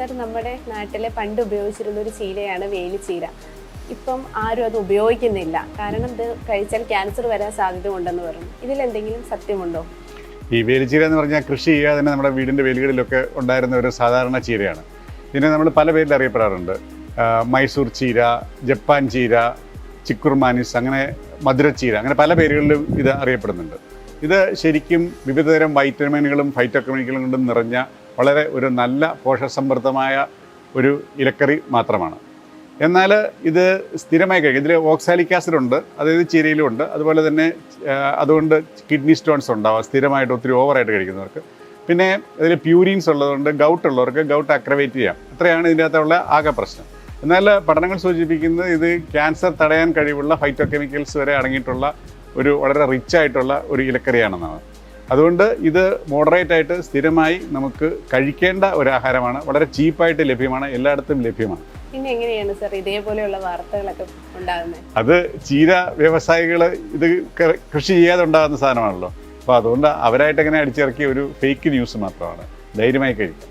Sir നമ്മുടെ നാട്ടിലെ പണ്ട് ഉപയോഗിച്ചിരുന്ന ഒരു ചീരയാണ് വേലിച്ചീര. ഇപ്പം ആരും അത് ഉപയോഗിക്കുന്നില്ല. കാരണം ഇത് കഴിച്ചാൽ ക്യാൻസർ വരാൻ സാധ്യത ഉണ്ടെന്ന് പറഞ്ഞു. ഇതിൽ എന്തെങ്കിലും സത്യമുണ്ടോ? ഈ വേലിച്ചീര എന്ന് പറഞ്ഞാൽ കൃഷി ചെയ്യാതെ തന്നെ നമ്മുടെ വീടിന്റെ വേലികളിലൊക്കെ ഉണ്ടായിരുന്ന ഒരു സാധാരണ ചീരയാണ്. ഇതിനെ നമ്മൾ പല പേരിൽ അറിയപ്പെടാറുണ്ട്. മൈസൂർ ചീര ജപ്പാൻ ചീര ചിക്കുർമാനിസ് അങ്ങനെ മധുരച്ചീര അങ്ങനെ പല പേരുകളിലും ഇത് അറിയപ്പെടുന്നുണ്ട്. ഇത് ശരിക്കും വിവിധതരം വൈറ്റമിനുകളും ഫൈറ്റോകെമിക്കലുകളും കൊണ്ടും നിറഞ്ഞ വളരെ ഒരു നല്ല പോഷകസമൃദ്ധമായ ഒരു ഇലക്കറി മാത്രമാണ്. എന്നാൽ ഇത് സ്ഥിരമായി കഴിക്കും. ഇതിൽ ഓക്സാലിക് ആസിഡ് ഉണ്ട് അതായത് ചീരയിലും ഉണ്ട്. അതുപോലെ തന്നെ അതുകൊണ്ട് കിഡ്നി സ്റ്റോൺസ് ഉണ്ടാവാം. സ്ഥിരമായിട്ട് ഒത്തിരി ഓവറായിട്ട് കഴിക്കുന്നവർക്ക്. പിന്നെ ഇതിൽ പ്യൂരിൻസ് ഉള്ളതുകൊണ്ട് ഗൗട്ട് ഉള്ളവർക്ക് ഗൗട്ട് അക്രവേറ്റ് ചെയ്യാം. അത്രയാണ് ഇതിന്റെ അകത്തുള്ള ആകെ പ്രശ്നം. എന്നാൽ പഠനങ്ങൾ സൂചിപ്പിക്കുന്നത് ഇത് ക്യാൻസർ തടയാൻ കഴിവുള്ള ഫൈറ്റോ കെമിക്കൽസ് വരെ അടങ്ങിയിട്ടുള്ള ഒരു വളരെ റിച്ച് ആയിട്ടുള്ള ഒരു ഇലക്കറിയാണെന്നാണ്. അതുകൊണ്ട് ഇത് മോഡറേറ്റ് ആയിട്ട് സ്ഥിരമായി നമുക്ക് കഴിക്കേണ്ട ഒരു ആഹാരമാണ് വളരെ ചീപ്പായിട്ട് ലഭ്യമാണ്. എല്ലായിടത്തും ലഭ്യമാണ്. പിന്നെ എങ്ങനെയാണ് സർ ഇതേപോലെയുള്ള വാർത്തകളൊക്കെ ഉണ്ടാകുന്നത്? അത് ചീര വ്യവസായികൾ ഇത് കൃഷി ചെയ്യാതെ ഉണ്ടാകുന്ന സാധനമാണല്ലോ. അപ്പോൾ അതുകൊണ്ട് അവരായിട്ട് അങ്ങനെ അടിച്ചിറക്കിയ ഒരു ഫേക്ക് ന്യൂസ് മാത്രമാണ്. ധൈര്യമായി കഴിക്കും.